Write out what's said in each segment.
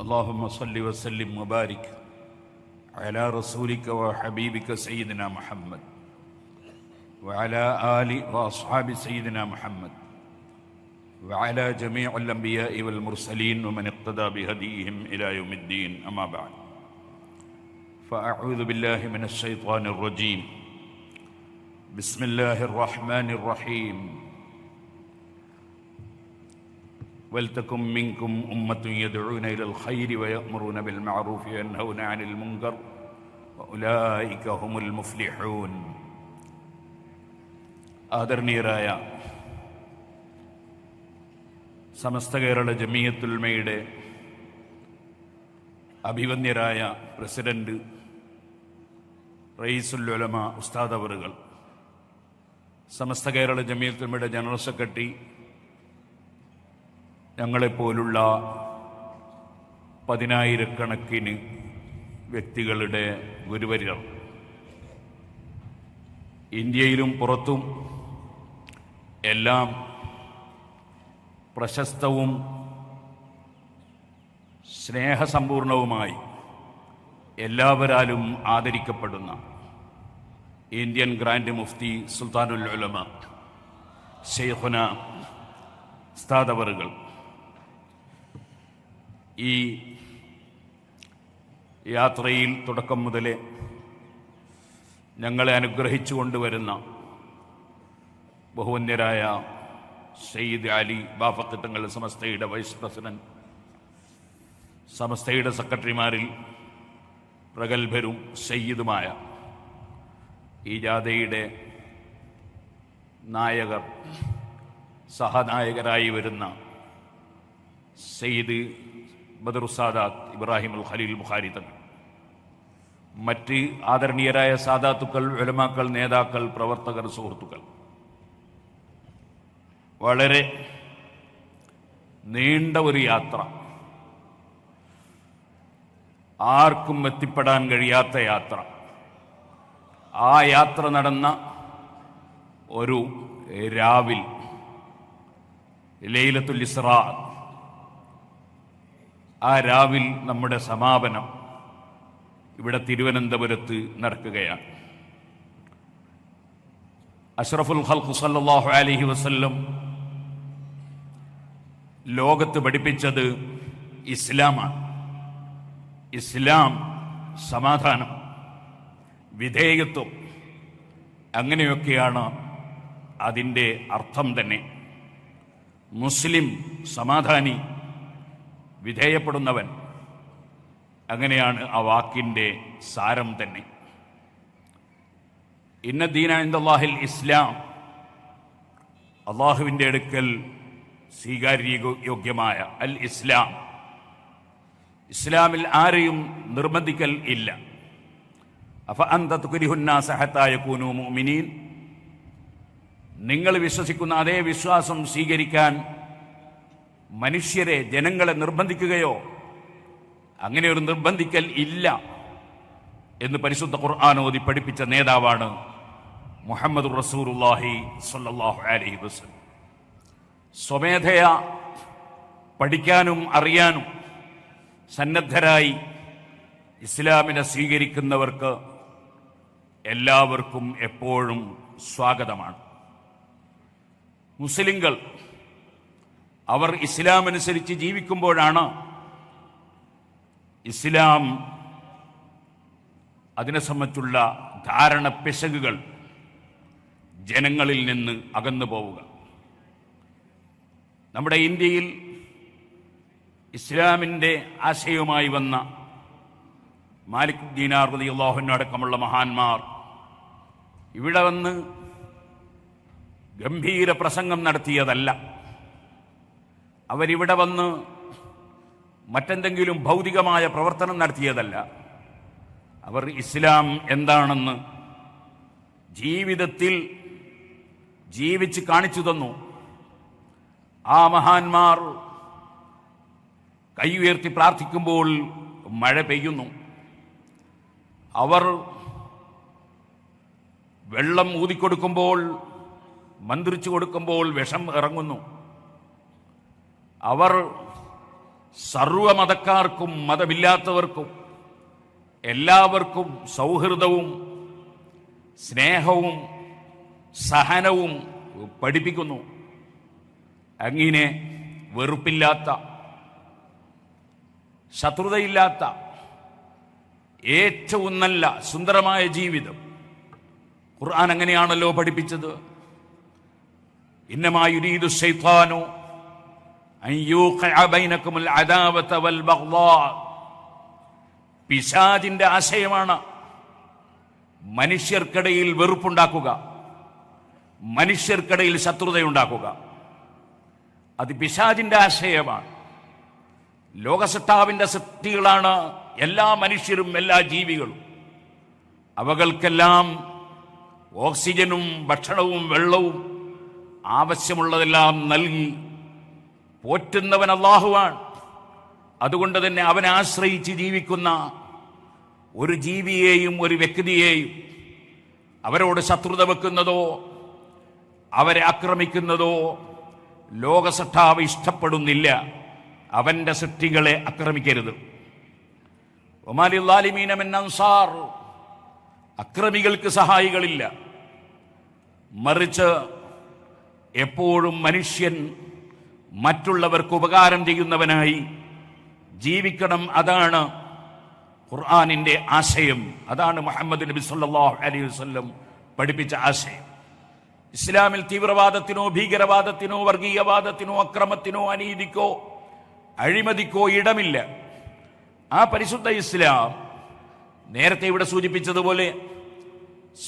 اللهم صل وسلم وبارك على رسولك وحبيبك سيدنا محمد وعلى آل وأصحاب سيدنا محمد وعلى جميع الأنبياء والمرسلين ومن اقتدى بهديهم إلى يوم الدين أما بعد. فأعوذ بالله من الشيطان الرجيم. بسم الله الرحمن الرحيم. ولتكن منكم أمة يدعون إلى الخير ويأمرون بالمعروف وينهون عن المنكر وأولئك هم المفلحون ആദരണീയരായ സമസ്ത കേരള ജമീയത്തുൽമയുടെ അഭിവന്യരായ പ്രസിഡന്റ് റയീസുല്ലുലമ ഉസ്താദ് അവറുകൾ സമസ്ത കേരള ജമീയത്തുൽമയുടെ ജനറൽ സെക്രട്ടറി ഞങ്ങളെപ്പോലുള്ള പതിനായിരക്കണക്കിന് വ്യക്തികളുടെ ഗുരുവര്യർ ഇന്ത്യയിലും പുറത്തും എല്ലാം പ്രശസ്തവും സ്നേഹസമ്പൂർണവുമായി എല്ലാവരാലും ആദരിക്കപ്പെടുന്ന ഇന്ത്യൻ ഗ്രാൻഡ് മുഫ്തി സുൽത്താനുൽ ഉലമ ഷെയ്ഖുന സ്ഥാദവറുകൾ ഈ യാത്രയിൽ തുടക്കം മുതലേ ഞങ്ങളെ അനുഗ്രഹിച്ചു കൊണ്ടുവരുന്ന ബഹുവന്യരായ സയ്യിദ് അലി ബാഫക്കിത്തങ്ങൾ തങ്ങൾ സമസ്തയുടെ വൈസ് പ്രസിഡന്റ് സമസ്തയുടെ സെക്രട്ടറിമാരിൽ പ്രഗത്ഭരും സയ്യിദുമായ ഈ ജാഥയുടെ നായകർ സഹനായകരായി വരുന്ന ബദറുസാദാത്ത് ഇബ്രാഹിം അൽ ഖലീൽ ബുഖാരി തങ്ങൾ. മറ്റ് ആദരണീയരായ സാദാത്തുക്കൾ ഉലമാക്കൾ നേതാക്കൾ പ്രവർത്തകർ സുഹൃത്തുക്കൾ. വളരെ നീണ്ട ഒരു യാത്ര. ആർക്കും എത്തിപ്പെടാൻ കഴിയാത്ത യാത്ര. ആ യാത്ര നടന്ന ഒരു രാവിൽ ലൈലത്തുൽ ഇസ്രാ ആ രാവിൽ നമ്മുടെ സമാപനം ഇവിടെ തിരുവനന്തപുരത്ത് നടക്കുകയാണ്. അഷ്റഫുൽ ഹൽഖു സല്ലാഹു അലഹി വസ്ല്ലം ലോകത്ത് പഠിപ്പിച്ചത് ഇസ്ലാമാണ്. ഇസ്ലാം സമാധാനം വിധേയത്വം അങ്ങനെയൊക്കെയാണ് അതിന്റെ അർത്ഥം തന്നെ. മുസ്ലിം സമാധാനി വിധേയപ്പെടുന്നവൻ. അങ്ങനെയാണ് ആ വാക്കിന്റെ സാരം തന്നെ. ഇന്ന ദീന ഇസ്ലാം അള്ളാഹുവിന്റെ അടുക്കൽ സ്വീകാര്യ യോഗ്യമായ അൽ ഇസ്ലാം. ഇസ്ലാമിൽ ആരെയും നിർബന്ധിക്കൽ ഇല്ല. അഫ കൂനു മുഅ്മിനീൻ. നിങ്ങൾ വിശ്വസിക്കുന്ന അതേ വിശ്വാസം സ്വീകരിക്കാൻ മനുഷ്യരെ ജനങ്ങളെ നിർബന്ധിക്കുകയോ അങ്ങനെ ഒരു നിർബന്ധിക്കൽ ഇല്ല എന്ന് പരിശുദ്ധ ഖുർആാനോദി പഠിപ്പിച്ച നേതാവാണ് മുഹമ്മദ് റസൂറുല്ലാഹി സല്ലാഹു അലഹി വസല്ലം. സ്വമേധയ പഠിക്കാനും അറിയാനും സന്നദ്ധരായി ഇസ്ലാമിനെ സ്വീകരിക്കുന്നവർക്ക് എല്ലാവർക്കും എപ്പോഴും സ്വാഗതമാണ്. മുസ്ലിങ്ങൾ അവർ ഇസ്ലാം അനുസരിച്ച് ജീവിക്കുമ്പോഴാണ് ഇസ്ലാം അതിനെ സംബന്ധിച്ചുള്ള ധാരണ പിശകുകൾ ജനങ്ങളിൽ നിന്ന് അകന്നു പോവുക. നമ്മുടെ ഇന്ത്യയിൽ ഇസ്ലാമിന്റെ ആശയവുമായി വന്ന മാലിക് ദീനാർ റതി അള്ളാഹുവിനടക്കമുള്ള മഹാന്മാർ ഇവിടെ വന്ന് ഗംഭീര പ്രസംഗം നടത്തിയതല്ല. അവരിവിടെ വന്ന് മറ്റെന്തെങ്കിലും ഭൗതികമായ പ്രവർത്തനം നടത്തിയതല്ല. അവർ ഇസ്ലാം എന്താണെന്ന് ജീവിതത്തിൽ ജീവിച്ച് കാണിച്ചു തന്നു. ആ മഹാന്മാർ കൈ ഉയർത്തി പ്രാർത്ഥിക്കുമ്പോൾ മഴ പെയ്യുന്നു. അവർ വെള്ളം ഊതിക്കൊടുക്കുമ്പോൾ മന്ത്രിച്ചു കൊടുക്കുമ്പോൾ വിഷം ഇറങ്ങുന്നു. അവർ സർവമതക്കാർക്കും മതമില്ലാത്തവർക്കും എല്ലാവർക്കും സൗഹൃദവും സ്നേഹവും സഹനവും പഠിപ്പിക്കുന്നു. അങ്ങനെ വെറുപ്പില്ലാത്ത ശത്രുതയില്ലാത്ത ഏറ്റവും നല്ല സുന്ദരമായ ജീവിതം ഖുർആൻ അങ്ങനെയാണല്ലോ പഠിപ്പിച്ചത്. ഇന്നമായുരീദു ശൈത്താനു പിശാചിന്റെ ആശയമാണ് മനുഷ്യർക്കിടയിൽ വെറുപ്പുണ്ടാക്കുക മനുഷ്യർക്കിടയിൽ ശത്രുതയുണ്ടാക്കുക. അത് പിശാദിന്റെ ആശയമാണ്. ലോകസത്താവിന്റെ സൃഷ്ടികളാണ് എല്ലാ മനുഷ്യരും എല്ലാ ജീവികളും. അവകൾക്കെല്ലാം ഓക്സിജനും ഭക്ഷണവും വെള്ളവും ആവശ്യമുള്ളതെല്ലാം നൽകി പോറ്റുന്നവൻ അള്ളാഹുവാണ് അതുകൊണ്ട് തന്നെ അവനെ ആശ്രയിച്ച് ജീവിക്കുന്ന ഒരു ജീവിയെയും ഒരു വ്യക്തിയെയും അവരോട് ശത്രുത വെക്കുന്നതോ അവരെ ആക്രമിക്കുന്നതോ ലോകസട്ടാവ് ഇഷ്ടപ്പെടുന്നില്ല. അവന്റെ സൃഷ്ടികളെ ആക്രമിക്കരുത്. ഒമാലിമീനമെൻ അൻസാർ. അക്രമികൾക്ക് സഹായികളില്ല. മറിച്ച് എപ്പോഴും മനുഷ്യൻ മറ്റുള്ളവർക്ക് ഉപകാരം ചെയ്യുന്നവനായി ജീവിക്കണം അതാണ് ഖുർആാനിന്റെ ആശയം. അതാണ് മുഹമ്മദ് നബി സല്ലല്ലാഹു അലൈഹി വസല്ലം പഠിപ്പിച്ച ആശയം. ഇസ്ലാമിൽ തീവ്രവാദത്തിനോ ഭീകരവാദത്തിനോ വർഗീയവാദത്തിനോ അക്രമത്തിനോ അനീതിക്കോ അഴിമതിക്കോ ഇടമില്ല. ആ പരിശുദ്ധ ഇസ്ലാം നേരത്തെ ഇവിടെ സൂചിപ്പിച്ചതുപോലെ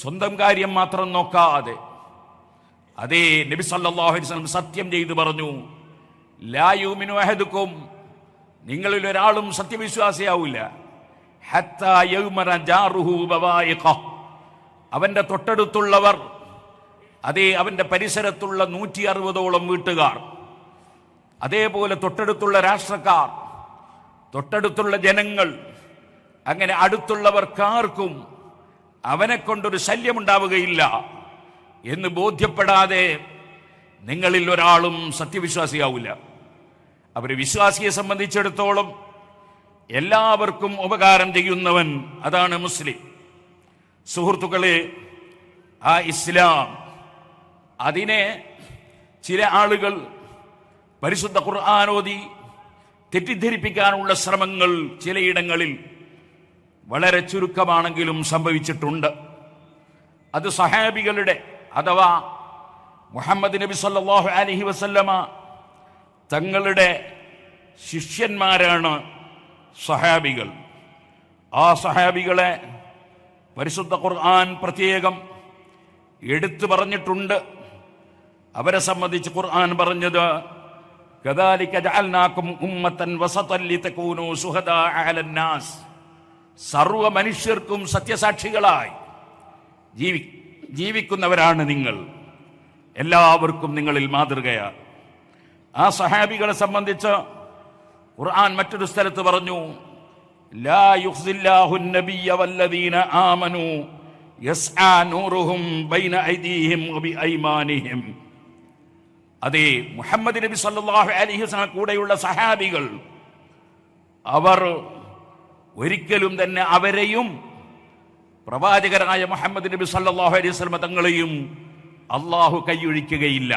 സ്വന്തം കാര്യം മാത്രം നോക്കാതെ അതേ നബി സല്ലല്ലാഹു അലൈഹി വസല്ലം സത്യം ചെയ്തു പറഞ്ഞു. ലാ യൂമിനു അഹദുക്കും. നിങ്ങളിൽ ഒരാളും സത്യവിശ്വാസിയാവില്ല. അവന്റെ തൊട്ടടുത്തുള്ളവർ അതേ അവന്റെ പരിസരത്തുള്ള നൂറ്റി അറുപതോളം വീട്ടുകാർ. അതേപോലെ തൊട്ടടുത്തുള്ള രാഷ്ട്രക്കാർ തൊട്ടടുത്തുള്ള ജനങ്ങൾ അങ്ങനെ അടുത്തുള്ളവർക്കാർക്കും അവനെ കൊണ്ടൊരു ശല്യമുണ്ടാവുകയില്ല എന്ന് ബോധ്യപ്പെടാതെ നിങ്ങളിൽ ഒരാളും സത്യവിശ്വാസിയാവില്ല. അവർ വിശ്വാസിയെ സംബന്ധിച്ചിടത്തോളം എല്ലാവർക്കും ഉപകാരം ചെയ്യുന്നവൻ അതാണ് മുസ്ലിം. സുഹൃത്തുക്കളെ ആ ഇസ്ലാം അതിനെ ചില ആളുകൾ പരിശുദ്ധ ഖുർആാനോദി തെറ്റിദ്ധരിപ്പിക്കാനുള്ള ശ്രമങ്ങൾ ചിലയിടങ്ങളിൽ വളരെ ചുരുക്കമാണെങ്കിലും സംഭവിച്ചിട്ടുണ്ട്. അത് സഹാബികളുടെ അഥവാ മുഹമ്മദ് നബി സല്ലാഹു അലഹി വസല്ലമ തങ്ങളുടെ ശിഷ്യന്മാരാണ് സഹാബികൾ. ആ സഹാബികളെ പരിശുദ്ധ ഖുർആൻ പ്രത്യേകം എടുത്തു പറഞ്ഞിട്ടുണ്ട്. അവരെ സംബന്ധിച്ച് ഖുർആൻ പറഞ്ഞത് സർവ മനുഷ്യർക്കും സത്യസാക്ഷികളായി ജീവി ജീവിക്കുന്നവരാണ് നിങ്ങൾ. എല്ലാവർക്കും നിങ്ങളിൽ മാതൃകയാണ് ആ സഹാബികളെ സംബന്ധിച്ച് ഖുർആൻ മറ്റൊരു സ്ഥലത്ത് പറഞ്ഞു ലാ യുഖ്സില്ലാഹു നബിയ വല്ലദീന ആമനു യസ്ആ നൂറുഹും ബൈന ഐദീഹിം വബിഐമാനിഹിം അതെ മുഹമ്മദ് നബി സല്ലല്ലാഹു അലൈഹി വസല്ലം കൂടെയുള്ള സഹാബികൾ അവർ ഒരിക്കലും തന്നെ അവരെയും പ്രവാചകരായ മുഹമ്മദ് നബി സല്ലല്ലാഹു അലൈഹി വസല്ലം തങ്ങളെയും അള്ളാഹു കൈയൊഴിക്കുകയില്ല.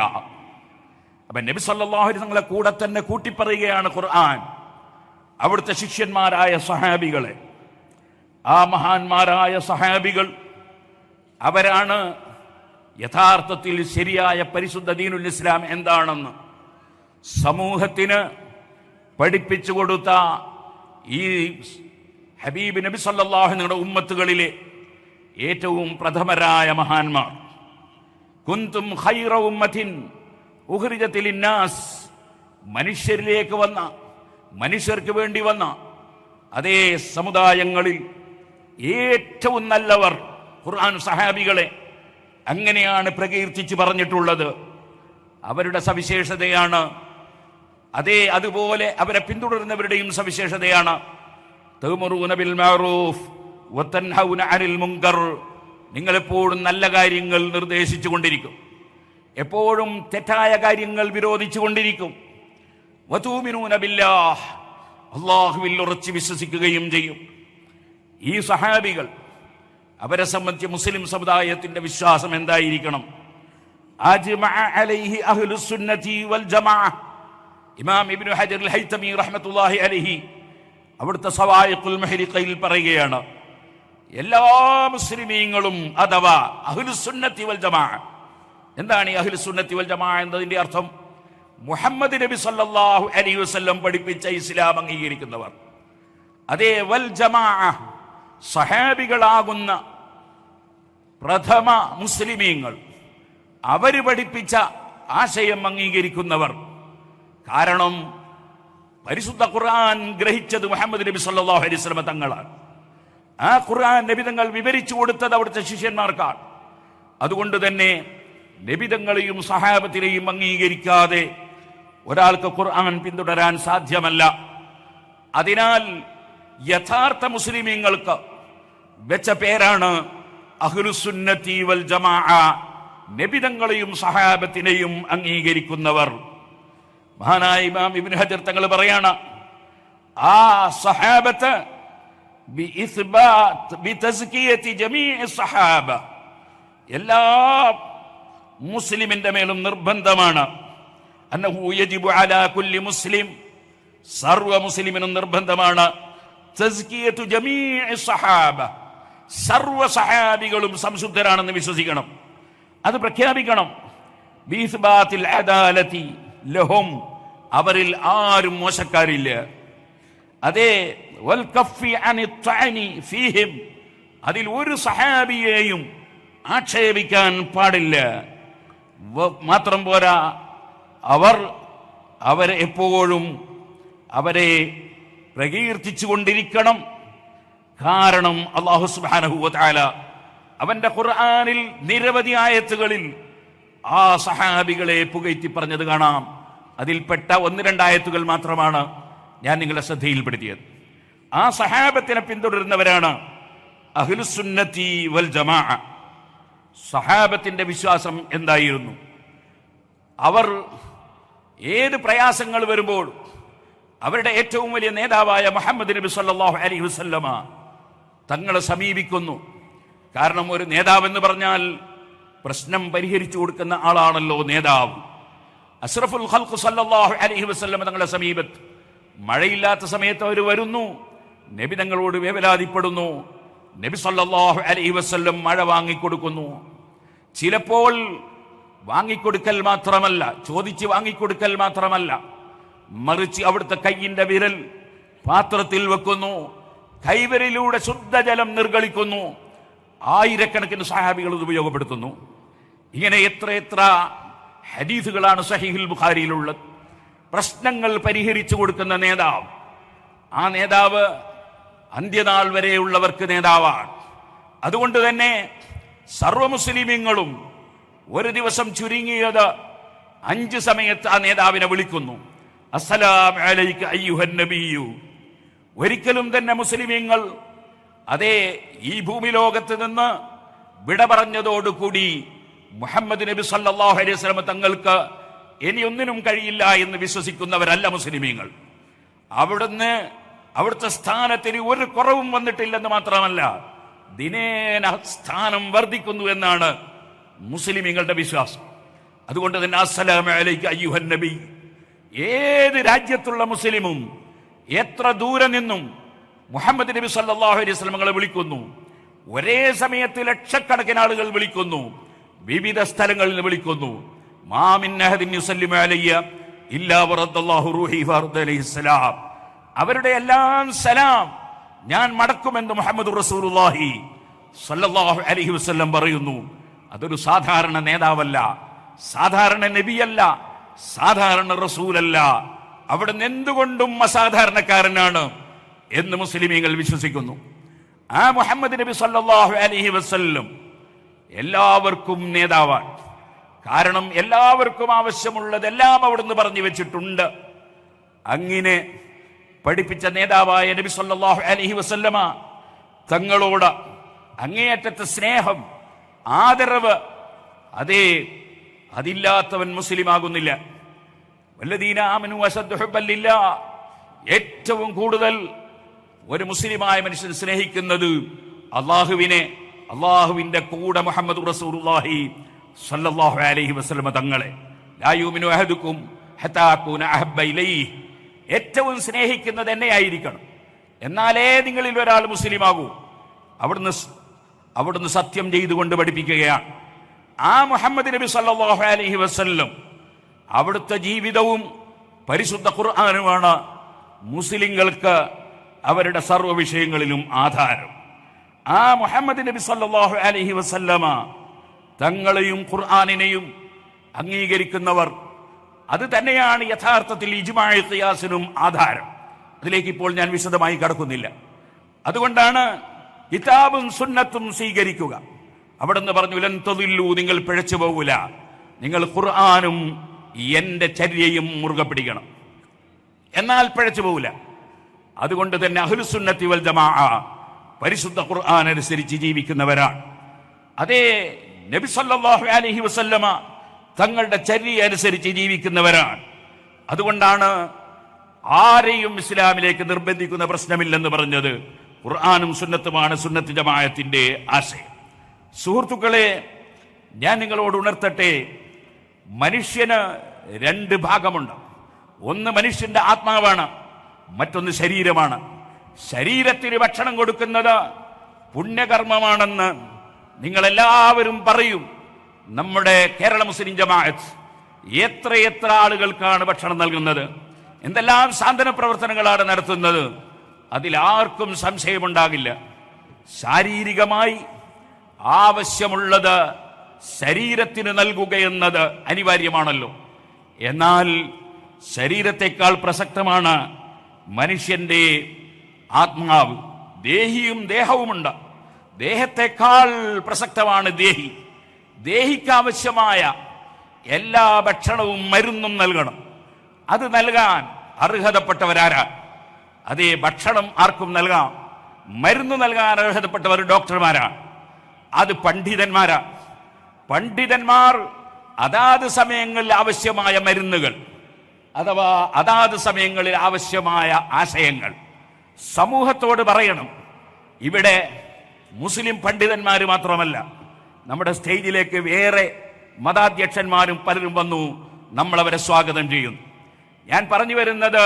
അപ്പൊ നബി അലൈഹി തങ്ങളെ കൂടെ തന്നെ കൂട്ടിപ്പറയുകയാണ് ഖുർആൻ. അവിടുത്തെ ശിഷ്യന്മാരായ സഹാബികളെ. ആ മഹാന്മാരായ സഹാബികൾ അവരാണ് യഥാർത്ഥത്തിൽ ശരിയായ പരിശുദ്ധ ദീനുൽ ഇസ്ലാം എന്താണെന്ന് സമൂഹത്തിന് പഠിപ്പിച്ചു കൊടുത്ത ഈ ഹബീബ് നബി സല്ലാഹു നിങ്ങളുടെ ഉമ്മത്തുകളിലെ ഏറ്റവും പ്രഥമരായ മഹാന്മാർ. കുന്തും ഖൈറ ഉമ്മത്തിൻ ഉഹ്രിജത്തിൽ മനുഷ്യരിലേക്ക് വന്ന മനുഷ്യർക്ക് വേണ്ടി വന്ന അതേ സമുദായങ്ങളിൽ ഏറ്റവും നല്ലവർ ഖുർആൻ സഹാബികളെ അങ്ങനെയാണ് പ്രകീർത്തിച്ച് പറഞ്ഞിട്ടുള്ളത്. അവരുടെ സവിശേഷതയാണ് അതേ അതുപോലെ അവരെ പിന്തുടരുന്നവരുടെയും സവിശേഷതയാണ്. മുങ്കർ നിങ്ങളെപ്പോഴും നല്ല കാര്യങ്ങൾ നിർദ്ദേശിച്ചു കൊണ്ടിരിക്കും എപ്പോഴും തെറ്റായ കാര്യങ്ങൾ വിരോധിച്ചു കൊണ്ടിരിക്കും അള്ളാഹുവിൽ ഉറച്ച് വിശ്വസിക്കുകയും ചെയ്യും. ഈ സഹാബികൾ അവരെ സംബന്ധിച്ച് മുസ്ലിം സമുദായത്തിന്റെ വിശ്വാസം എന്തായിരിക്കണം? ഇമാം ഇബ്നു ഹജർ അവിടുത്തെ സവായിഖുൽ മെഹരിക്കയിൽ പറയുകയാണ് എല്ലാ മുസ്ലിമീങ്ങളും അഥവാ അഹുലുസുന്നത്തി വൽ ജമാഅ എന്താണ് ഈ അഹിൽ സുന്നത്തി വൽ ജമാഅ എന്നതിന്റെ അർത്ഥം? മുഹമ്മദ് നബി സല്ലാഹു അലൈഹി വസ്ല്ലം പഠിപ്പിച്ച ഇസ്ലാം അംഗീകരിക്കുന്നവർ. അതേ വൽ ജമാ സഹാബികളാകുന്ന പ്രഥമ മുസ്ലിമീങ്ങൾ അവർ പഠിപ്പിച്ച ആശയം അംഗീകരിക്കുന്നവർ. കാരണം പരിശുദ്ധ ഖുർആൻ ഗ്രഹിച്ചത് മുഹമ്മദ് നബി സല്ലാഹു അലൈഹി വസല്ലം തങ്ങളാണ്. ആ ഖുർആൻ നബി തങ്ങൾ വിവരിച്ചു കൊടുത്തത് അവിടുത്തെ ശിഷ്യന്മാർക്കാണ്. അതുകൊണ്ട് തന്നെ നിബിതങ്ങളെയും സഹാബത്തിനെയും അംഗീകരിക്കാതെ ഒരാൾക്ക് ഖുർആൻ പിന്തുടരാൻ സാധ്യമല്ല. അതിനാൽ യഥാർത്ഥ മുസ്ലിമീങ്ങൾക്ക് വെച്ച പേരാണ് അഹ്ലുസുന്നത്തി വൽ ജമാ നബിതങ്ങളെയും സഹാബത്തിനെയും അംഗീകരിക്കുന്നവർ. മഹാനായ ഇമാം ഇബിൻ ഹജർ തങ്ങൾ പറയാണ് ആ സഹാബത്ത് എല്ലാ മുസ്ലിമിന്റെ മേലും നിർബന്ധമാണ്. മുസ്ലിം. സർവ മുസ്ലിമിനും നിർബന്ധമാണ്. സർവ സഹാബികളും സംശുദ്ധരാണെന്ന് വിശ്വസിക്കണം. അത് പ്രഖ്യാപിക്കണം. ലഹും. അവരിൽ ആരും മോശക്കാരില്ല. അതേ അതിൽ ഒരു സഹാബിയെയും ആക്ഷേപിക്കാൻ പാടില്ല. മാത്രം പോരാ. അവർ അവരെ എപ്പോഴും അവരെ പ്രകീർത്തിച്ചു കൊണ്ടിരിക്കണം. കാരണം അള്ളാഹു സുബാനഹുല അവന്റെ ഖുർആാനിൽ നിരവധി ആയത്തുകളിൽ ആ സഹാബികളെ പുകഴ്ത്തി പറഞ്ഞത് കാണാം. അതിൽപ്പെട്ട ഒന്ന് രണ്ടായത്തുകൾ മാത്രമാണ് ഞാൻ നിങ്ങളുടെ ശ്രദ്ധയിൽപ്പെടുത്തിയത്. ആ സഹാബത്തിനെ പിന്തുടരുന്നവരാണ് അഹ്ലുസുന്നത്തി വൽ ജമാഅ. സഹാബത്തിന്റെ വിശ്വാസം എന്തായിരുന്നു? അവർ ഏത് പ്രയാസങ്ങൾ വരുമ്പോൾ അവരുടെ ഏറ്റവും വലിയ നേതാവായ മുഹമ്മദ് നബി സല്ലാഹു അലൈഹി വസല്ലമ തങ്ങളെ സമീപിക്കുന്നു. കാരണം ഒരു നേതാവെന്ന് പറഞ്ഞാൽ പ്രശ്നം പരിഹരിച്ചു കൊടുക്കുന്ന ആളാണല്ലോ നേതാവ്. അഷ്റഫുൽ ഖൽഖ് സല്ലല്ലാഹു അലൈഹി വസല്ലമ തങ്ങളെ സമീപത്ത് മഴയില്ലാത്ത സമയത്ത് അവർ വരുന്നു. നബി തങ്ങളോട് വേവലാതിപ്പെടുന്നു. നബി അലൈഹി വസല്ലം മഴ വാങ്ങിക്കൊടുക്കുന്നു. ചിലപ്പോൾ വാങ്ങിക്കൊടുക്കൽ മാത്രമല്ല ചോദിച്ച് വാങ്ങിക്കൊടുക്കൽ മാത്രമല്ല. മറിച്ച് അവിടുത്തെ കയ്യിന്റെ വിരൽ പാത്രത്തിൽ വെക്കുന്നു കൈവിരലിലൂടെ ശുദ്ധജലം നിർഗളിക്കുന്നു ആയിരക്കണക്കിന് സഹാബികൾ ഇത് ഉപയോഗപ്പെടുത്തുന്നു. ഇങ്ങനെ എത്ര എത്ര ഹദീസുകളാണ് സഹീഹുൽ ബുഖാരിയിലുള്ളത്. പ്രശ്നങ്ങൾ പരിഹരിച്ചു കൊടുക്കുന്ന നേതാവ്. ആ നേതാവ് അന്ത്യനാൾ വരെയുള്ളവർക്ക് നേതാവാണ്. അതുകൊണ്ട് തന്നെ സർവ മുസ്ലിമീങ്ങളും ഒരു ദിവസം ചുരുങ്ങിയത് അഞ്ച് സമയത്ത് ആ നേതാവിനെ വിളിക്കുന്നു. അസ്സലാം ഒരിക്കലും തന്നെ മുസ്ലിമീങ്ങൾ അതേ ഈ ഭൂമി ലോകത്ത് നിന്ന് വിട പറഞ്ഞതോടുകൂടി മുഹമ്മദ് നബി സല്ലാഹു അലൈഹി സ്വലമ തങ്ങൾക്ക് ഇനി ഒന്നിനും കഴിയില്ല എന്ന് വിശ്വസിക്കുന്നവരല്ല മുസ്ലിമീങ്ങൾ. അവിടുന്ന് അവിടുത്തെ സ്ഥാനത്തിന് ഒരു കുറവും വന്നിട്ടില്ലെന്ന് മാത്രമല്ല ദിനേന സ്ഥാനം വർദ്ധിക്കുന്നു എന്നാണ് മുസ്ലിമീങ്ങളുടെ വിശ്വാസം. അതുകൊണ്ട് തന്നെ അസ്സലാമു അലൈക അയ്യുഹൻ നബി. ഏത് രാജ്യത്തുള്ള മുസ്ലിമും എത്ര ദൂരെ നിന്നും മുഹമ്മദ് നബി സല്ലല്ലാഹു അലൈഹി വസല്ലമകളെ വിളിക്കുന്നു ഒരേ സമയത്ത് ലക്ഷക്കണക്കിന് ആളുകൾ വിളിക്കുന്നു വിവിധ സ്ഥലങ്ങളിൽ വിളിക്കുന്നു. മാമിൻ അലയ്യ ഇല്ലാ റൂഹി അലൈഹിസ്സലാം അവരുടെ എല്ലാം സലാം ഞാൻ മടക്കുമെന്ന് മുഹമ്മദ് റസൂലുള്ളാഹി സല്ലല്ലാഹു അലൈഹി വസല്ലം പറയുന്നു. അതൊരു സാധാരണ നേതാവല്ല സാധാരണ നബിയല്ല സാധാരണ റസൂലല്ല. അവിടുന്ന് എന്തുകൊണ്ടും അസാധാരണക്കാരനാണ് എന്ന് മുസ്ലിമീങ്ങൾ വിശ്വസിക്കുന്നു. ആ മുഹമ്മദ് നബി സല്ലല്ലാഹു അലൈഹി വസല്ലം എല്ലാവർക്കും നേതാവാണ്. കാരണം എല്ലാവർക്കും ആവശ്യമുള്ളതെല്ലാം അവിടുന്ന് പറഞ്ഞു വെച്ചിട്ടുണ്ട്. അങ്ങനെ പഠിപ്പിച്ച നേതാവായ നബി സല്ലാഹു അലഹി വസല്ലമ തങ്ങളോട് അങ്ങേയറ്റത്തെ സ്നേഹം ആദരവ് അതേ അതില്ലാത്തവൻ മുസ്ലിം ആകുന്നില്ല വല്ലദീന ആമനു ഏറ്റവും കൂടുതൽ ഒരു മുസ്ലിമായ മനുഷ്യൻ സ്നേഹിക്കുന്നത് അള്ളാഹുവിനെ അള്ളാഹുവിന്റെ കൂടെ മുഹമ്മദ് റസൂലുള്ളാഹി സല്ലല്ലാഹു അലൈഹി വസല്ലമ തങ്ങളെ. ലാ അഹദുക്കും ഹതാകൂന അഹബ്ബ ഇലൈഹി. ഏറ്റവും സ്നേഹിക്കുന്നത് എന്നെ ആയിരിക്കണം എന്നാലേ നിങ്ങളിൽ ഒരാൾ മുസ്ലിമാകൂ. അവിടുന്ന് അവിടുന്ന് സത്യം ചെയ്തുകൊണ്ട് പഠിപ്പിക്കുകയാണ്. ആ മുഹമ്മദ് നബി സല്ലാഹു അലഹി വസ്ല്ലം അവിടുത്തെ ജീവിതവും പരിശുദ്ധ ഖുർആാനുമാണ് മുസ്ലിങ്ങൾക്ക് അവരുടെ സർവ വിഷയങ്ങളിലും ആധാരം. ആ മുഹമ്മദ് നബി സല്ലാഹു അലഹി വസല്ലമ തങ്ങളെയും ഖുർആാനിനെയും അംഗീകരിക്കുന്നവർ അത് തന്നെയാണ് യഥാർത്ഥത്തിൽ ഇജ്മായ ആധാരം. അതിലേക്ക് ഇപ്പോൾ ഞാൻ വിശദമായി കടക്കുന്നില്ല. അതുകൊണ്ടാണ് കിതാബും സുന്നത്തും സ്വീകരിക്കുക. അവിടുന്ന് പറഞ്ഞു ലൻ തദില്ലു നിങ്ങൾ പിഴച്ചു പോകൂല. നിങ്ങൾ ഖുർആാനും എന്റെ ചര്യയും മുറുകെ പിടിക്കണം. എന്നാൽ പിഴച്ചു പോകില്ല അതുകൊണ്ട് തന്നെ അഹുൽസുന്നത്തി വൽ ജമാ പരിശുദ്ധ ഖുർആൻ അനുസരിച്ച് ജീവിക്കുന്നവരാണ്. അതേ നബി സല്ലല്ലാഹു അലൈഹി വസല്ലമ തങ്ങളുടെ ചര്യ അനുസരിച്ച് ജീവിക്കുന്നവരാണ്. അതുകൊണ്ടാണ് ആരെയും ഇസ്ലാമിലേക്ക് നിർബന്ധിക്കുന്ന പ്രശ്നമില്ലെന്ന് പറഞ്ഞത് ഖുർആാനും സുന്നത്തുമാണ് സുന്നത്ത് ജമാഅത്തിന്റെ ആശയം. സുഹൃത്തുക്കളെ ഞാൻ നിങ്ങളോട് ഉണർത്തട്ടെ മനുഷ്യന് രണ്ട് ഭാഗമുണ്ട്. ഒന്ന് മനുഷ്യന്റെ ആത്മാവാണ് മറ്റൊന്ന് ശരീരമാണ്. ശരീരത്തിന് ഭക്ഷണം കൊടുക്കുന്നത് പുണ്യകർമ്മമാണെന്ന് നിങ്ങളെല്ലാവരും പറയും. നമ്മുടെ കേരള മുസ്ലിം ജമാഅത്ത് എത്രയെത്ര ആളുകൾക്കാണ് ഭക്ഷണം നൽകുന്നത്? എന്തെല്ലാം സാന്ത്വന പ്രവർത്തനങ്ങളാണ് നടത്തുന്നത്? അതിലാർക്കും സംശയമുണ്ടാകില്ല. ശാരീരികമായി ആവശ്യമുള്ളത് ശരീരത്തിന് നൽകുകയെന്നത് അനിവാര്യമാണല്ലോ. എന്നാൽ ശരീരത്തെക്കാൾ പ്രസക്തമാണ് മനുഷ്യന്റെ ആത്മാവ്. ദേഹിയും ദേഹവുമുണ്ട്. ദേഹത്തെക്കാൾ പ്രസക്തമാണ് ദേഹി. ദേഹിക്കാവശ്യമായ എല്ലാ ഭക്ഷണവും മരുന്നും നൽകണം. അത് നൽകാൻ അർഹതപ്പെട്ടവരാരാ? അതേ ഭക്ഷണം ആർക്കും നൽകാം. മരുന്ന് നൽകാൻ അർഹതപ്പെട്ടവർ ഡോക്ടർമാരാ. അത് പണ്ഡിതന്മാരാ. പണ്ഡിതന്മാർ അതാത് സമയങ്ങളിൽ ആവശ്യമായ മരുന്നുകൾ അഥവാ അതാത് സമയങ്ങളിൽ ആവശ്യമായ ആശയങ്ങൾ. സമൂഹത്തോട് പറയണം. ഇവിടെ മുസ്ലിം പണ്ഡിതന്മാർ മാത്രമല്ല നമ്മുടെ സ്റ്റേജിലേക്ക് വേറെ മതാധ്യക്ഷന്മാരും പലരും വന്നു നമ്മളവരെ സ്വാഗതം ചെയ്യുന്നു. ഞാൻ പറഞ്ഞു വരുന്നത്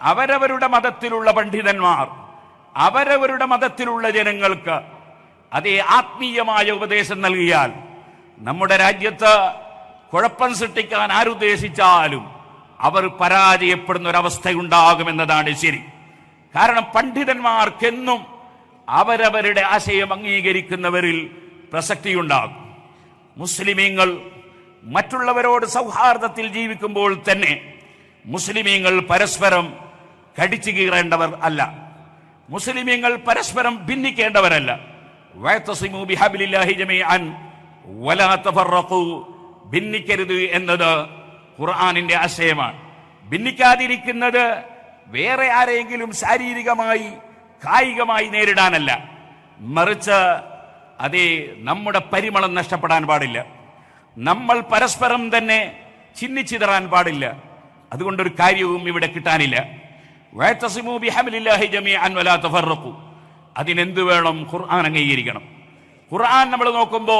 അവരവരുടെ മതത്തിലുള്ള പണ്ഡിതന്മാർ അവരവരുടെ മതത്തിലുള്ള ജനങ്ങൾക്ക് അതേ ആത്മീയമായ ഉപദേശം നൽകിയാൽ നമ്മുടെ രാജ്യത്ത് കുഴപ്പം സൃഷ്ടിക്കാൻ ആരുദ്ദേശിച്ചാലും അവർ പരാജയപ്പെടുന്ന ഒരവസ്ഥയുണ്ടാകുമെന്നതാണ് ശരി. കാരണം പണ്ഡിതന്മാർക്കെന്നും അവരവരുടെ ആശയം അംഗീകരിക്കുന്നവരിൽ പ്രസക്തിയുണ്ടാകും. മുസ്ലിമീങ്ങൾ മറ്റുള്ളവരോട് സൗഹാർദ്ദത്തിൽ ജീവിക്കുമ്പോൾ തന്നെ മുസ്ലിമീങ്ങൾ പരസ്പരം കടിച്ചു കീറേണ്ടവർ അല്ല. മുസ്ലിമീങ്ങൾ പരസ്പരം ഭിന്നിക്കേണ്ടവരല്ല. ഭിന്നിക്കരുത് എന്നത് ഖുർആാനിന്റെ ആശയമാണ്. ഭിന്നിക്കാതിരിക്കുന്നത് വേറെ ആരെങ്കിലും ശാരീരികമായി കായികമായി നേരിടാനല്ല. മറിച്ച് അതേ നമ്മുടെ പരിമളം നഷ്ടപ്പെടാൻ പാടില്ല. നമ്മൾ പരസ്പരം തന്നെ ചിന്നിച്ചിതറാൻ പാടില്ല. അതുകൊണ്ടൊരു കാര്യവും ഇവിടെ കിട്ടാനില്ല. അതിനെന്ത് വേണം? ഖുർആൻ അംഗീകരിക്കണം. ഖുർആൻ നമ്മൾ നോക്കുമ്പോ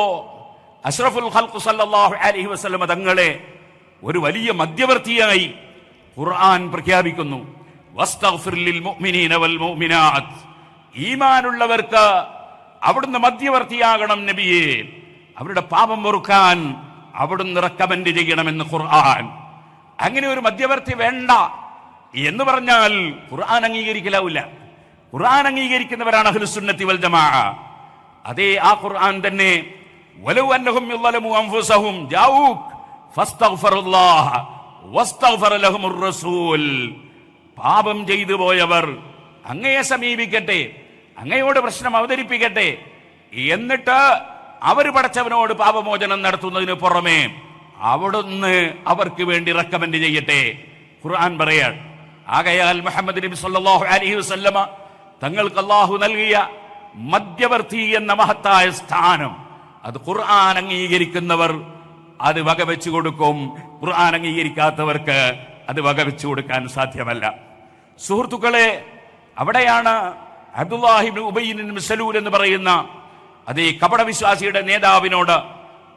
അഷ്റഫുൽ ഖൽഖു സല്ലല്ലാഹു അലൈഹി വസല്ലം തങ്ങളെ ഒരു വലിയ മധ്യവർത്തിയായി ഖുർആൻ പ്രഖ്യാപിക്കുന്നു. വസ്തഗ്ഫിർ ലിൽ മുഅ്മിനീന വൽ മുഅ്മിനാത്ത്. ഈമാനുള്ളവർക്ക് അവിടുന്ന് മധ്യവർത്തിയാകണം നബിയെ. അവരുടെ പാപം വെറുക്കാൻ അവിടുന്ന് റെക്കമെൻഡ് ചെയ്യണമെന്ന് ഖുർആൻ. അങ്ങനെ ഒരു മധ്യവർത്തി വേണ്ട എന്ന് പറഞ്ഞാൽ ഖുർആൻ അംഗീകരിക്കലാവില്ല. ഖുർആൻ അംഗീകരിക്കുന്നവരാണ് അഹ്ലുസുന്നത്തി വൽ ജമാ അതേ ആ ഖുർആൻ തന്നെ പാപം ചെയ്തു പോയവർ അങ്ങയെ സമീപിക്കട്ടെ. അങ്ങയോട് പ്രശ്നം അവതരിപ്പിക്കട്ടെ. എന്നിട്ട് അവർ പടച്ചവനോട് പാപമോചനം നടത്തുന്നതിന് പുറമേ അവിടുന്ന് അവർക്ക് വേണ്ടി റെക്കമെൻഡ് ചെയ്യട്ടെ. ഖുർആൻ പറയാൻ. ആകയാൽ മുഹമ്മദ് നബി സല്ലാഹു അലൈഹി വസല്ലമ തങ്ങൾക്ക് അള്ളാഹു നൽകിയ മധ്യവർത്തി എന്ന മഹത്തായ സ്ഥാനം. അത് ഖുർആൻ അംഗീകരിക്കുന്നവർ അത് വകവെച്ചു കൊടുക്കും. ഖുർആൻ അംഗീകരിക്കാത്തവർക്ക് അത് വകവെച്ചു കൊടുക്കാൻ സാധ്യമല്ല. സുഹൃത്തുക്കളെ അവിടെയാണ് അബ്ദുല്ലാഹിബിൻ ഉബൈൻ സലൂൽ എന്ന് പറയുന്ന അതേ കപടവിശ്വാസിയുടെ നേതാവിനോട്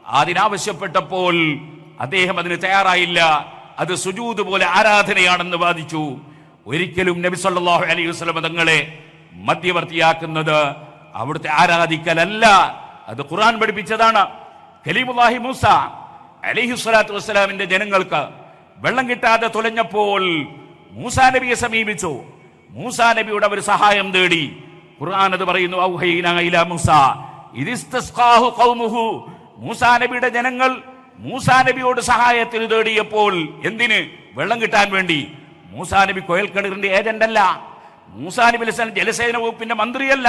അതിനാവശ്യപ്പെട്ടപ്പോൾ അദ്ദേഹം അതിന് തയ്യാറായില്ല. അത് സുജൂത് പോലെ ആരാധനയാണെന്ന് വാദിച്ചു. ഒരിക്കലും നബി സല്ലല്ലാഹു അലൈഹി വസല്ലം തങ്ങളെ മധ്യവർത്തിയാക്കുന്നത് അവിടുത്തെ ആരാധിക്കലല്ല. അത് ഖുർആൻ പഠിപ്പിച്ചതാണ്. കലീമുല്ലാഹി മൂസ അലൈഹി സ്വലാത്തു വസ്സലാമിന്റെ ജനങ്ങൾക്ക് വെള്ളം കിട്ടാതെ തുലഞ്ഞപ്പോൾ മൂസാ നബിയെ സമീപിച്ചു. മൂസാ നബിയുടെ ഒരു സഹായം തേടി ഖുർആൻ അത് പറയുന്നു മൂസ നബിയുടെ ജനങ്ങൾ മൂസാ നബിയോട് സഹായത്തിന് തേടിയപ്പോൾ എന്തിന്? വെള്ളം കിട്ടാൻ വേണ്ടി. മൂസാ നബി കൊയൽക്കിണറിന്റെ ഏജന്റ് അല്ല. മൂസാ നബി അലൈഹി സ്വലാം ജലസേന വകുപ്പിന്റെ മന്ത്രിയല്ല.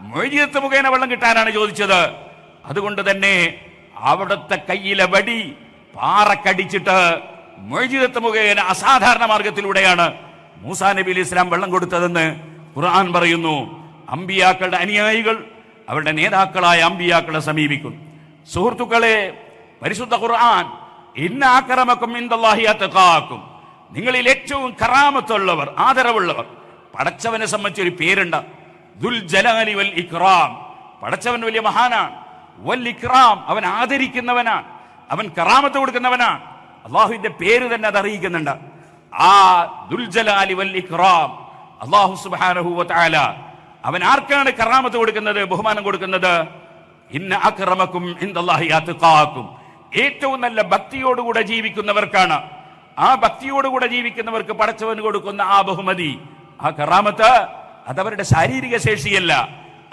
മൊയ്ജിയത്ത് മുഖേന വെള്ളം കിട്ടാനാണ് ചോദിച്ചത്. അതുകൊണ്ട് തന്നെ അവിടുത്തെ കയ്യിലെ വടി പാറക്കടിച്ചിട്ട് മൊയ്ജിദത്ത് മുഖേന അസാധാരണ മാർഗത്തിലൂടെയാണ് മൂസാ നബി അലി ഇസ്ലാം വെള്ളം കൊടുത്തതെന്ന് ഖുർആൻ പറയുന്നു. അമ്പിയാക്കളുടെ അനുയായികൾ അവരുടെ നേതാക്കളായ അമ്പിയാക്കളെ സമീപിക്കുന്നു. സുഹൃത്തുക്കളെ പരിശുദ്ധ ഖുർആൻ ഇന്ന ആക്രമക്കും ഇന്ദാഹിയാത്തക്കാക്കും നിങ്ങളിൽ ഏറ്റവും കറാമത്തുള്ളവർ ആദരവുള്ളവർ പടച്ചവനെ സംബന്ധിച്ച് ഒരു പേരുണ്ട്. ദുൽ ജലാലി വൽ ഇക്റാം പടച്ചവൻ വലിയ മഹാനാണ്. വൽ ഇക്റാം അവൻ ആദരിക്കുന്നവനാണ്. അവൻ കറാമത്ത് കൊടുക്കുന്നവനാണ്. അള്ളാഹുവിന്റെ പേര് തന്നെ അത് അറിയിക്കുന്നുണ്ട്. ആ ദുൽജലാലി വൽ ഇക്റാം അള്ളാഹു സുബ്ഹാനഹു വ തആല അവൻ ആർക്കാണ് കറാമത്ത് കൊടുക്കുന്നത് ബഹുമാനം കൊടുക്കുന്നത്? ഇന്ന അക്രമക്കും ഇൻദല്ലാഹി യതഖാകും ഏറ്റവും നല്ല ഭക്തിയോടുകൂടെ ജീവിക്കുന്നവർക്കാണ്. ആ ഭക്തിയോടുകൂടെ ജീവിക്കുന്നവർക്ക് പടച്ചവന് കൊടുക്കുന്ന ആ ബഹുമതി ആ കറാമത്ത് അതവരുടെ ശാരീരിക ശേഷിയല്ല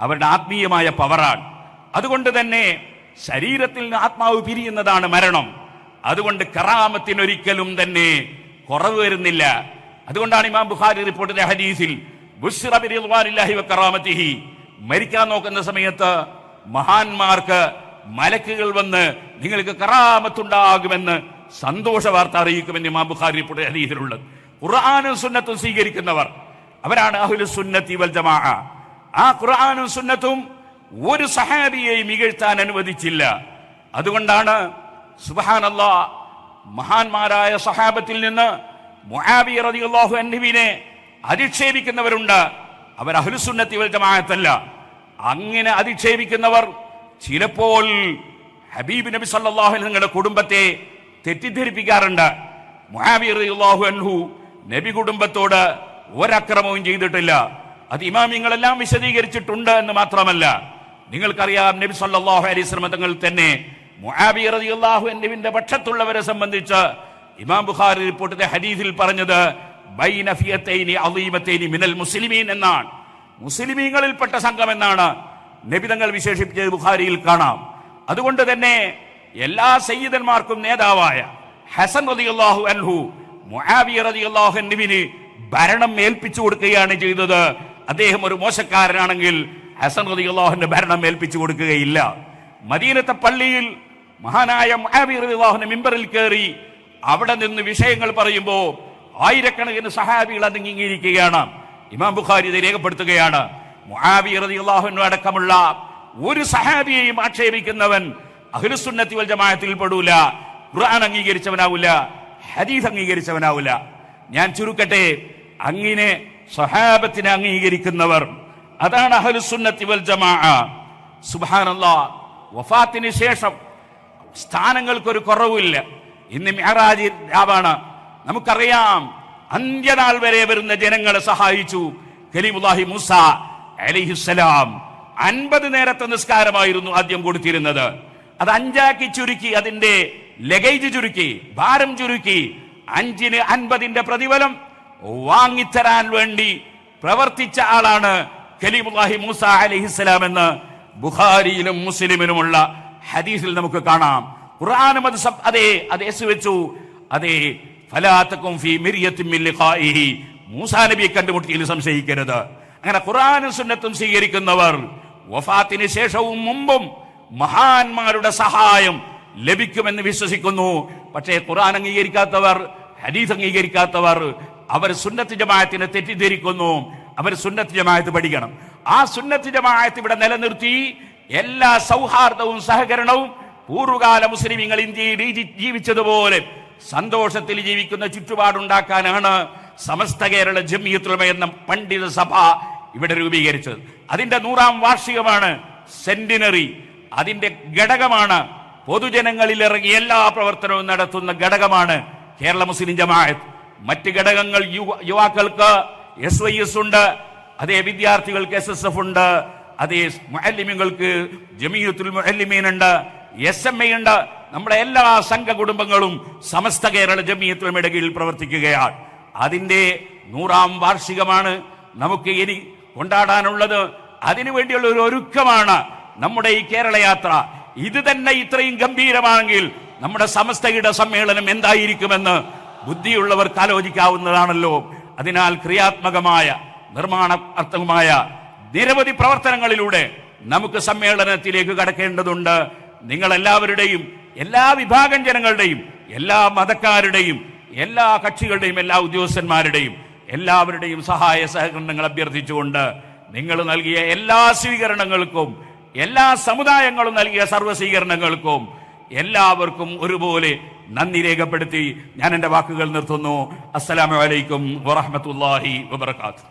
അവരുടെ ആത്മീയമായ പവറാണ്. അതുകൊണ്ട് തന്നെ ശരീരത്തിൽ നിന്ന് ആത്മാവ് പിരിയുന്നതാണ് മരണം. അതുകൊണ്ട് കറാമത്തിനൊരിക്കലും തന്നെ കുറവ് വരുന്നില്ല. അതുകൊണ്ടാണ് ഇമാം ബുഖാരി റിപ്പോർട്ടിലെ ഹദീസിൽ മരിക്കാൻ നോക്കുന്ന സമയത്ത് മഹാന്മാർക്ക് മലക്കുകൾ വന്ന് നിങ്ങൾക്ക് കറാമത്തുണ്ടാകുമെന്ന് സന്തോഷ വാർത്ത അറിയിക്കുമെന്ന് ഇമാം ബുഖാരി റിപ്പോർട്ട് ഹദീസിലുള്ളത് ഖുർആാനും സുന്നത്തും സ്വീകരിക്കുന്നവർ അവരാണ് അഹുൽ സുന്നത്തി വൽ ജമാഅ. ആ ഖുർആാനും സുന്നത്തും ഒരു സഹാബിയെയും മികഴ്ത്താൻ അനുവദിച്ചില്ല. അതുകൊണ്ടാണ് സുബഹാനല്ലാ മഹാന്മാരായ സഹാബത്തിൽ നിന്ന് റളിയല്ലാഹു അൻഹുവിനെ അധിക്ഷേപിക്കുന്നവരുണ്ട്. അവർ അഹ്ലുസുന്നത്തി വൽ ജമാഅത്തല്ല. അങ്ങനെ അധിക്ഷേപിക്കുന്നവർ ചിലപ്പോൾ ഹബീബ് നബി സല്ലാഹു നിങ്ങളുടെ കുടുംബത്തെ തെറ്റിദ്ധരിപ്പിക്കാറുണ്ട്. മുആബി റളിയല്ലാഹു അൻഹു നബി കുടുംബത്തോട് ഒരക്രമവും ചെയ്തിട്ടില്ല. അത് ഇമാമിങ്ങളെല്ലാം വിശദീകരിച്ചിട്ടുണ്ട് എന്ന് മാത്രമല്ല. നിങ്ങൾക്കറിയാം നബി സല്ലാഹു അലൈഹി തങ്ങൾ തന്നെ അൻഹുവിന്റെ പക്ഷത്തുള്ളവരെ സംബന്ധിച്ച് ഇമാം ബുഖാരി റിപ്പോർട്ടിലെ ഹദീസിൽ പറഞ്ഞത് മിനൽ മുസ്ലിമീൻ എന്നാണ്. മുസ്ലിമീങ്ങളിൽപ്പെട്ട സംഘം എന്നാണ് നബി തങ്ങൾ വിശേഷിപ്പിച്ചത് ബുഖാരിയിൽ കാണാം. അതുകൊണ്ട് തന്നെ എല്ലാ സയ്യിദന്മാർക്കും നേതാവായ ഹസൻ റളിയല്ലാഹു അൻഹു റളിയല്ലാഹു അൻഹുവിന് ഭരണം ഏൽപ്പിച്ചു കൊടുക്കുകയാണ് ചെയ്തത്. അദ്ദേഹം ഒരു മോശക്കാരനാണെങ്കിൽ ഹസൻ റളിയല്ലാഹുവിന്റെ ഭരണം ഏൽപ്പിച്ചു കൊടുക്കുകയില്ല. മദീനത്തെ പള്ളിയിൽ മഹാനായ റളിയല്ലാഹുവിന്റെ മിമ്പറിൽ കയറി അവിടെ നിന്ന് വിഷയങ്ങൾ പറയുമ്പോൾ ആയിരക്കണക്കിന് സഹാബികൾ അതിങ്ങിയിരിക്കുകയാണ് ഇമാം ബുഖാരി ഇത് രേഖപ്പെടുത്തുകയാണ്. അടക്കമുള്ള ഒരു സഹാബിയെയും ആക്ഷേപിക്കുന്നവൻ അഹ്ലുസുന്നത്തി വൽ ജമാഅത്തിൽ പെടൂല ഖുർആൻ അംഗീകരിച്ചവനാവൂല ഹദീസ് അംഗീകരിച്ചവനാവൂല. ഞാൻ ചുരുക്കട്ടെ അങ്ങിനെ സഹാബത്തിനെ അംഗീകരിക്കുന്നവർ അതാണ് അഹ്ലുസുന്നത്തി വൽ ജമാഅ. സുബ്ഹാനല്ലാഹ് വഫാത്തിന് ശേഷം സ്ഥാനങ്ങൾക്കൊരു കുറവില്ല ഇന്ന് മെഹറാജി രാവാണ്. നമുക്കറിയാം അന്ത്യനാൾ വരെ വരുന്ന ജനങ്ങളെ സഹായിച്ചു. കലീമുല്ലാഹി മൂസ അലിഹിസ്സലാം. അൻപത് നേരത്തെ നിസ്കാരമായിരുന്നു ആദ്യം കൊടുത്തിരുന്നത്. അത് അഞ്ചാക്കി ചുരുക്കി അതിന്റെ ലഗേജ് ചുരുക്കി ഭാരം ചുരുക്കി അഞ്ചിന് അൻപതിന്റെ പ്രതിഫലം വാങ്ങിത്തരാൻ വേണ്ടി പ്രവർത്തിച്ച ആളാണ് കലീമുല്ലാഹി മൂസ അലിഹിസ്സലാം എന്ന് ബുഖാരിയിലും മുസ്ലിമിനുമുള്ള ഹദീസിൽ നമുക്ക് കാണാം. ഖുർആാനും അത് അതെ അത് എസ് വെച്ചു. അതെ ഫലാത്തക്കും ഫി ലിഖാഇഹി. മൂസാ നബിയെ കണ്ടുമുട്ടിയിൽ സംശയിക്കരുത്. അങ്ങനെ ഖുർആാനും സുന്നത്തും സ്വീകരിക്കുന്നവർ വഫാത്തിന് ശേഷവും മുമ്പും മഹാന്മാരുടെ സഹായം ലഭിക്കുമെന്ന് വിശ്വസിക്കുന്നു. പക്ഷേ ഖുർആൻ അംഗീകരിക്കാത്തവർ ഹദീസ് അംഗീകരിക്കാത്തവർ അവർ സുന്നത്ത് ജമാഅത്തിനെ തെറ്റിദ്ധരിക്കുന്നു. അവർ സുന്നത്ത് ജമാഅത്ത് പഠിക്കണം. ആ സുന്നത്ത് ജമാഅത്ത് ഇവിടെ നിലനിർത്തി എല്ലാ സൗഹാർദ്ദവും സഹകരണവും പൂർവകാല മുസ്ലിമീങ്ങൾ ഇന്ത്യയിൽ ജീവിച്ചതുപോലെ സന്തോഷത്തിൽ ജീവിക്കുന്ന ചുറ്റുപാടുണ്ടാക്കാനാണ് സമസ്ത കേരള ജമിയത്തുലമ എന്ന പണ്ഡിത സഭ ഇവിടെ രൂപീകരിച്ചത്. അതിന്റെ നൂറാം വാർഷികമാണ് സെന്റിനറി. അതിന്റെ ഘടകമാണ് പൊതുജനങ്ങളിൽ ഇറങ്ങി എല്ലാ പ്രവർത്തനവും നടത്തുന്ന ഘടകമാണ് കേരള മുസ്ലിം ജമാഅത്ത്. മറ്റ് ഘടകങ്ങൾ യുവ- യുവാക്കൾക്ക് എസ് വൈ എസ് ഉണ്ട് അതേ വിദ്യാർത്ഥികൾക്ക് എസ് എസ് എഫ് ഉണ്ട് അതേ മുഅല്ലിമീങ്ങൾക്ക് ജമീയത്തുൽ മുഅല്ലിമീൻ ഉണ്ട് എസ് എം ഐ ഉണ്ട്. നമ്മുടെ എല്ലാ സംഘ കുടുംബങ്ങളും സമസ്ത കേരള ജമീയത്തുലമയുടെ കീഴിൽ പ്രവർത്തിക്കുകയാണ്. അതിന്റെ നൂറാം വാർഷികമാണ് നമുക്ക് ഇനി കൊണ്ടാടാനുള്ളത്. അതിനുവേണ്ടിയുള്ള ഒരു ഒരുക്കമാണ് നമ്മുടെ ഈ കേരള യാത്ര ഇത് തന്നെ ഇത്രയും ഗംഭീരമാണെങ്കിൽ നമ്മുടെ സമസ്തയുടെ സമ്മേളനം എന്തായിരിക്കുമെന്ന് ബുദ്ധിയുള്ളവർക്ക് ആലോചിക്കാവുന്നതാണല്ലോ. അതിനാൽ ക്രിയാത്മകമായ നിർമ്മാണാത്മകമായ നിരവധി പ്രവർത്തനങ്ങളിലൂടെ നമുക്ക് സമ്മേളനത്തിലേക്ക് കടക്കേണ്ടതുണ്ട്. നിങ്ങൾ എല്ലാവരുടെയും എല്ലാ വിഭാഗം ജനങ്ങളുടെയും എല്ലാ മതക്കാരുടെയും എല്ലാ കക്ഷികളുടെയും എല്ലാ ഉദ്യോഗസ്ഥന്മാരുടെയും എല്ലാവരുടെയും സഹായ സഹകരണങ്ങൾ അഭ്യർത്ഥിച്ചുകൊണ്ട് നിങ്ങൾ നൽകിയ എല്ലാ സ്വീകരണങ്ങൾക്കും എല്ലാ സമുദായങ്ങളും നൽകിയ സർവ സ്വീകരണങ്ങൾക്കും എല്ലാവർക്കും ഒരുപോലെ നന്ദി രേഖപ്പെടുത്തി ഞാൻ എന്റെ വാക്കുകൾ നിർത്തുന്നു. അസ്സലാമു അലൈക്കും വറഹ്മത്തുള്ളാഹി വബർക്കാത്തു